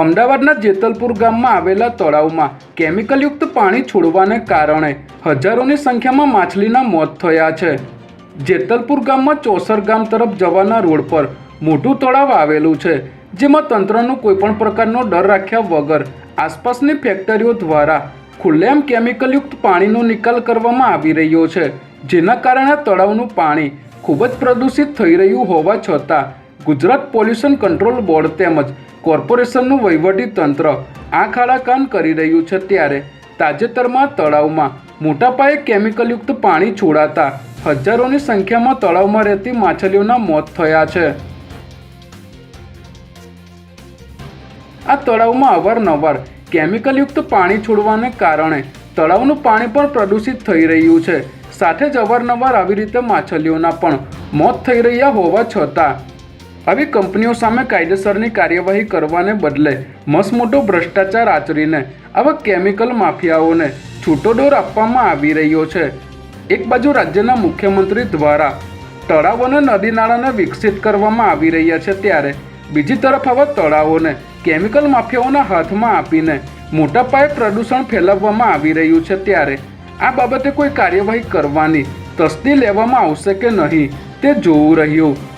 અમદાવાદના જેતલપુર ગામમાં આવેલા તળાવમાં કેમિકલયુક્ત પાણી છોડવાને કારણે હજારોની સંખ્યામાં માછલીના મોત થયા છે. જેતલપુર ગામમાં ચોસર ગામ તરફ જવાના રોડ પર મોટું તળાવ આવેલું છે, જેમાં તંત્રનો કોઈપણ પ્રકારનો ડર રાખ્યા વગર આસપાસની ફેક્ટરીઓ દ્વારા ખુલ્લેઆમ કેમિકલયુક્ત પાણીનો નિકાલ કરવામાં આવી રહ્યો છે, જેના કારણે તળાવનું પાણી ખૂબ જ પ્રદૂષિત થઈ રહ્યું હોવા છતાં ગુજરાત પોલ્યુશન કંટ્રોલ બોર્ડ તેમજ કોર્પોરેશનનું વહીવટી તંત્ર આંખ આડાકાન કરી રહ્યું છે ત્યારે તાજેતરમાં તળાવમાં મોટા પાયે કેમિકલયુક્ત પાણી છોડાતા હજારોની સંખ્યામાં તળાવમાં રહેતી માછલીઓના મોત થયા છે. આ તળાવમાં અવારનવાર કેમિકલયુક્ત પાણી છોડવાને કારણે તળાવનું પાણી પણ પ્રદૂષિત થઈ રહ્યું છે. સાથે જ અવારનવાર આવી રીતે માછલીઓના પણ મોત થઈ રહ્યા હોવા છતાં આવી કંપનીઓ સામે કાયદેસરની કાર્યવાહી કરવાને બદલે મસમોટો ભ્રષ્ટાચાર આચરીને આવા કેમિકલ માફિયાઓને છૂટો દોર આપવામાં આવી રહ્યો છે. એક બાજુ રાજ્યના મુખ્યમંત્રી દ્વારા તળાવ અને નદી નાળાને વિકસિત કરવામાં આવી રહ્યા છે ત્યારે બીજી તરફ આવા તળાવોને કેમિકલ માફિયાઓના હાથમાં આપીને મોટા પાયે પ્રદૂષણ ફેલાવવામાં આવી રહ્યું છે ત્યારે આ બાબતે કોઈ કાર્યવાહી કરવાની તસ્દી લેવામાં આવશે કે નહીં તે જોવું રહ્યું.